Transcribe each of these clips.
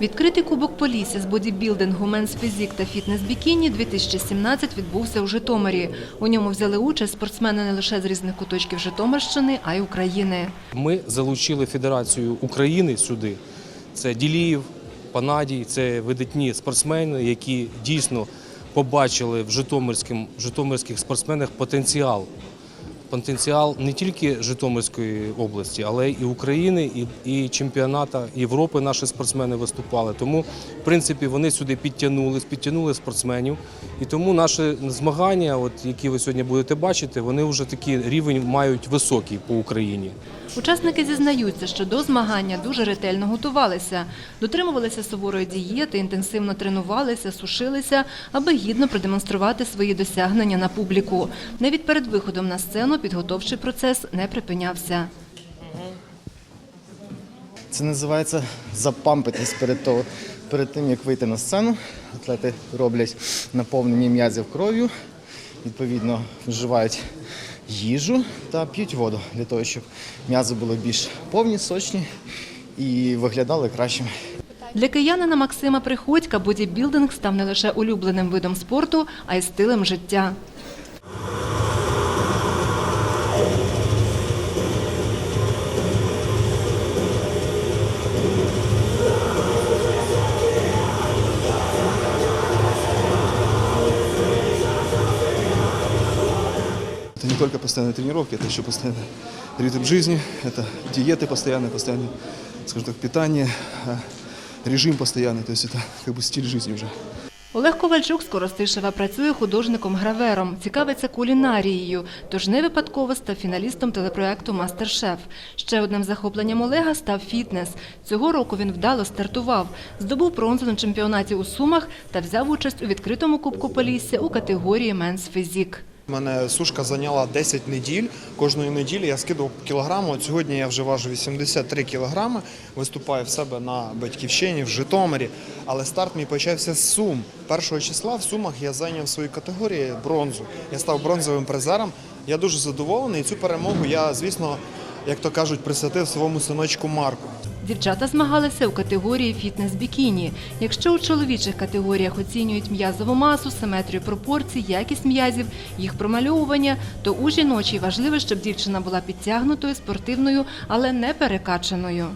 Відкритий кубок Полісся з бодібілдингу, менс-фізік та фітнес-бікіні 2017 відбувся у Житомирі. У ньому взяли участь спортсмени не лише з різних куточків Житомирщини, а й України. Ми залучили Федерацію України сюди. Це Діліїв, Панадій, це видатні спортсмени, які дійсно побачили в житомирських спортсменах потенціал. Потенціал не тільки Житомирської області, але і України, і, і чемпіоната Європи наші спортсмени виступали. Тому, в принципі, вони сюди підтягнулись, підтягнули спортсменів. І тому наші змагання, от, які ви сьогодні будете бачити, вони вже такий рівень мають високий по Україні. Учасники зізнаються, що до змагання дуже ретельно готувалися, дотримувалися суворої дієти, інтенсивно тренувалися, сушилися, аби гідно продемонструвати свої досягнення на публіку. Навіть перед виходом на сцену підготовчий процес не припинявся. Це називається запампитись перед, того, перед тим, як вийти на сцену. Атлети роблять наповнення м'язів кров'ю, відповідно, вживають їжу та п'ють воду для того, щоб м'язи були більш повні, сочні і виглядали кращими. Для киянина Максима Приходька бодібілдинг став не лише улюбленим видом спорту, а й стилем життя. не только постоянные тренировки, это еще постоянный ритм жизни, это диеты постоянные, постоянное, скажем так, питание, а, режим постоянный, то есть это как бы стиль жизни уже. Олег Ковальчук з Коростишева працює художником-гравером, цікавиться кулінарією, тож не випадково став фіналістом телепроекту «Мастер-шеф». Ще одним захопленням Олега став фітнес. Цього року він вдало стартував, здобув бронзу на чемпіонаті у Сумах та взяв участь у відкритому Кубку Полісся у категорії «Менс фізік». У мене сушка зайняла 10 неділь. Кожної неділі я скидував кілограму. От сьогодні я вже важу 83 кілограми. Виступаю в себе на батьківщині в Житомирі. Але старт мій почався з Сум. Першого числа в Сумах я зайняв свою категорію бронзу. Я став бронзовим призером. Я дуже задоволений. І цю перемогу я, звісно, як то кажуть, присвятив своєму синочку Марку. Дівчата змагалися у категорії фітнес-бікіні. Якщо у чоловічих категоріях оцінюють м'язову масу, симетрію пропорцій, якість м'язів, їх промальовування, то у жіночій важливо, щоб дівчина була підтягнутою, спортивною, але не перекачаною.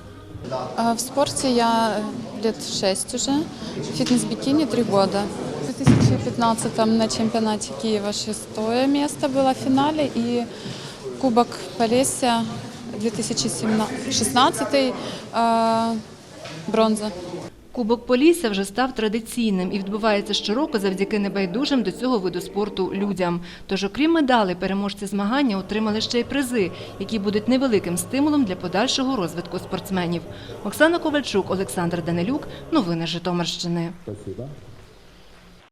В спорте я лет шесть уже, фитнес-бикини три года. В 2015 на чемпионате Киева шестое место было в финале и Кубок Полесья 2016 э, бронза. Кубок Полісся вже став традиційним і відбувається щороку завдяки небайдужим до цього виду спорту людям. Тож, окрім медалей, переможці змагання отримали ще й призи, які будуть невеликим стимулом для подальшого розвитку спортсменів. Оксана Ковальчук, Олександр Данилюк. Новини Житомирщини.